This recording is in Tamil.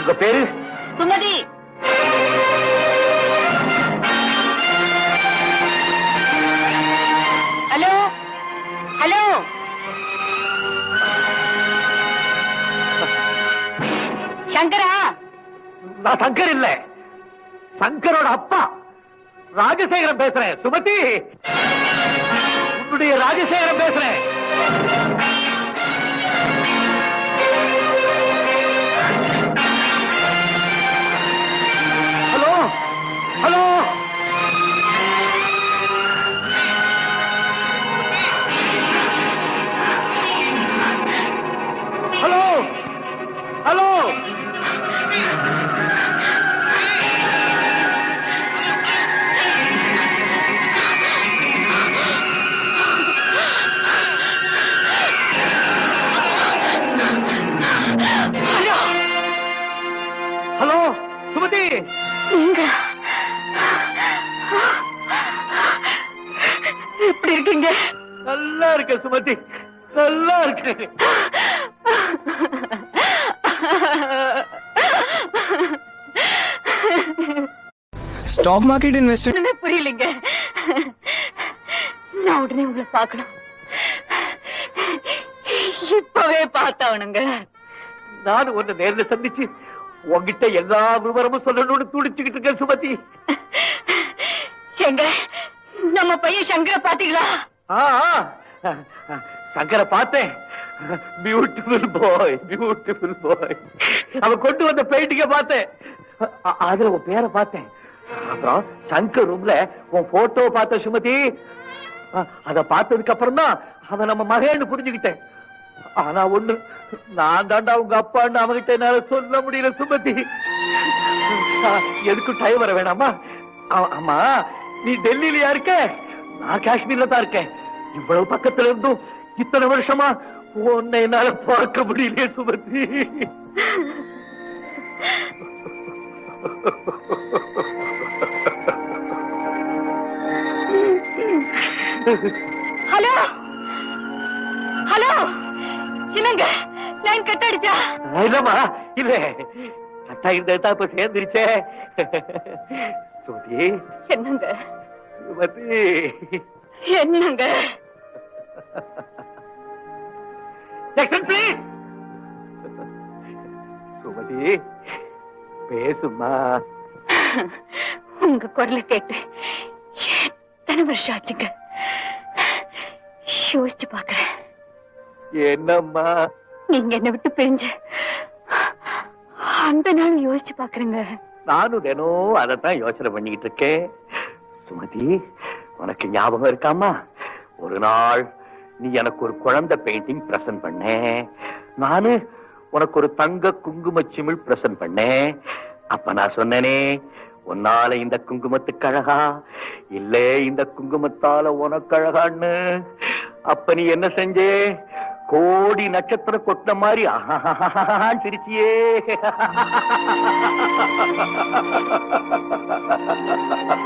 உங்க பேரு? சுமதி. ஹலோ? ஹலோ? சங்கரா? நான் சங்கர் இல்ல. சங்கரோட அப்பா. ராஜசேகரன் பேசுறேன். சுமதி! உன்னுடைய ராஜசேகரன் பேசுறேன். சுமதி! நீங்க எப்படி இருக்கீங்க? நல்லா இருக்க சுமதி. நல்லா இருக்கு ஸ்டாக் மார்க்கெட் இன்வெஸ்ட் ஒண்ணுமே புரியலைங்க. நான் உடனே உங்களை பார்க்கணும். இப்பவே பார்த்தாவணுங்க. நானும் ஒண்ணு நேர்ல சந்திச்சு உன்கிட்ட எல்லா விவரமும் சொல்லணும்னு துடிச்சுக்கிட்டு இருக்கேன் சுமதி. எங்க? நம்ம பையன் சங்கர பாத்தீங்களா. சங்கரை பார்த்தேன். பியூட்டிஃபுல் பாய் பியூட்டிஃபுல் பாய் அவன் கொண்டு வந்த பெயிண்டிங்க பார்த்தேன். அதுல உன் பேரை பார்த்தேன். அப்புறம் சங்கர் ரூம்ல உன் போட்டோ பார்த்த சுமதி. அத பார்த்ததுக்கு அப்புறம் தான் அவன் நம்ம மகன்னு புரிஞ்சுக்கிட்டேன். ஆனா ஒண்ணு நான் தாண்டா உங்க அப்பான்னு அவங்கிட்ட என்னால சொல்ல முடியல சுமதி. எதுக்கு எதுக்கும் டைம் வர வேணாமா? ஆமா நீ டெல்லியிலயா இருக்க? நான் காஷ்மீர்ல தான் இருக்கேன். இவ்வளவு பக்கத்துல இருந்தும் இத்தனை வருஷமா உன்னை என்னால பார்க்க முடியலையே சுமதி. ஹலோ? ஹலோ? என்னங்க லைன் கட் அடிச்சா இல்லம்மா இல்ல. கட்டா இருந்ததா இப்ப சேர்ந்துருச்சே. என்னங்க? சுமதி. என்னங்க? சுமதி பேசுமா உங்க குரலை கேட்டு எத்தனை வருஷம் ஆச்சுங்க? யோசிச்சு பாக்குறேன். என்னம்மா? நீங்க என்ன விட்டு பிரிஞ்ச அந்த நாள் யோசிச்சு பாக்குறேங்க. நானும் தினம் அதைத்தான் யோசனை பண்ணிக்கிட்டு இருக்கேன். சுமதி உனக்கு ஞாபகம் இருக்காமா? ஒரு நாள் நீ எனக்கு ஒரு குழந்தை பெயிண்டிங் பிரசன்ட் பண்ண நானு உனக்கு ஒரு தங்க குங்கும சிமிழ் பிரசன்ட் பண்ணேன். அப்ப நான் சொன்னேனே உன்னால இந்த குங்குமத்துக்கு அழகா? இல்ல இந்த குங்குமத்தால உனக்கு அழகான்னு. அப்ப நீ என்ன செஞ்சே? கோடி நட்சத்திர கொத்த மாதிரி சிரிச்சியே.